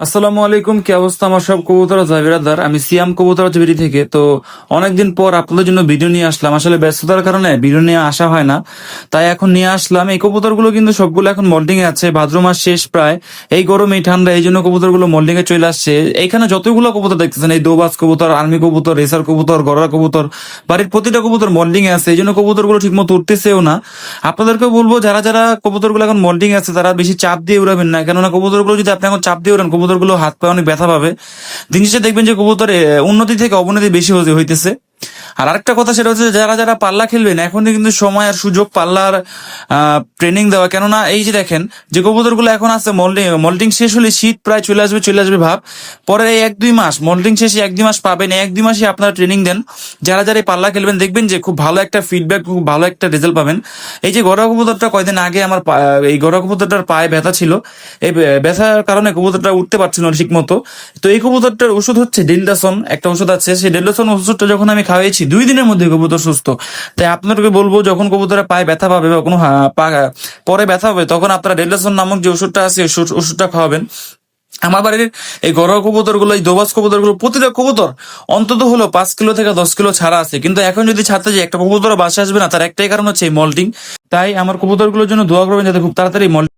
আসসালামু আলাইকুম, কি অবস্থা? আমার সব কবুতর জাভিরাদার আমি সিয়াম কবুতর জবিরি থেকে। তো অনেকদিন পর আপনাদের জন্য ভিডিও নিয়ে আসলাম। আসলে ব্যস্ততার কারণে ভিডিও নিয়ে আসা হয় না। তাই এখন নিয়ে আসলাম। এই কবুতরগুলো কিন্তু সবগুলো এখন মোল্ডিং এ আছে। ভাদ্র মাস শেষ প্রায়। এই গরম, এই ঠান্ডা, এই জন্য কবুতরগুলো মোল্ডিং এ চলে আসছে। এইখানে যতগুলো কবুতর দেখতেছেন, এই দোবাজ কবুতর, আর্মি কবুতর, রেসার কবুতর গড়া কবুতর, বাড়ির প্রতিটা কবুতর মোল্ডিং এ আছে। এই জন্য কবুতরগুলো ঠিক মতো উঠতেছেও না। আপনাদেরকে বলব, যারা যারা কবুতরগুলো এখন মোল্ডিং আছে, তারা বেশি চাপ দিয়ে উড়াবেন না। কেননা কবুতরগুলো যদি আপনি এখন চাপ দিয়ে উড়ান কবুতরগুলো হাত পায়ে অনেক ব্যথা পাবে। দিন শেষে দেখবেন যে কবুতর উন্নতি থেকে অবনতি বেশি হইতেছে। আর আরেকটা কথা সেটা হচ্ছে যারা যারা পাল্লা খেলবেন, এখনই কিন্তু সময় আর সুযোগ পাল্লার ট্রেনিং দেওয়া। কেননা এই যে দেখেন, যে কবুতরগুলো এখন আছে মল্ডিং মল্টিং শেষ হলে শীত প্রায় চলে আসবে চলে আসবে ভাব। পরে এই এক দুই মাস মল্টিং শেষে এক দুই মাস পাবেন এক দুই মাসে আপনারা ট্রেনিং দেন। যারা যারা পাল্লা খেলবেন, দেখবেন যে খুব ভালো একটা ফিডব্যাক খুব ভালো একটা রেজাল্ট পাবেন। এই যে গড়া কবুতরটা কয়দিন আগে আমার এই গড়া কবুতরটার পায়ে ব্যথা ছিল, এই ব্যথার কারণে কবুতরটা উঠতে পারছিল না ঠিক মতো তো এই কবুতরটার ওষুধ হচ্ছে ডেল্ডাসন, একটা ওষুধ আছে। সেই ডেল্ডাসন ওষুধটা যখন আমি খাওয়াইছি দুই দিনের মধ্যে কবুতর সুস্থ। তাই আপনাদেরকে বলব, যখন কবুতরের পায়ে ব্যথা পাবে বা কোনো পা- পরে ব্যথা হবে, তখন আপনারা ডেল্ডাসন নামক যে ওষুধটা আছে ওষুধটা খাওয়াবেন। আমার বাড়ির এই ঘরোয়া কবুতরগুলো এই দোবাস কবুতরগুলো প্রতিটা কবুতর অন্তত হলো পাঁচ কিলো থেকে দশ কিলো ছাড়া আছে। কিন্তু এখন যদি ছাড়তে যাই, একটা কবুতর বাসা আসবে না, তার একটাই কারণ হচ্ছে এই মল্টিং। তাই আমার কবুতরগুলোর জন্য দোয়া করবেন যাতে খুব তাড়াতাড়ি মল্টিং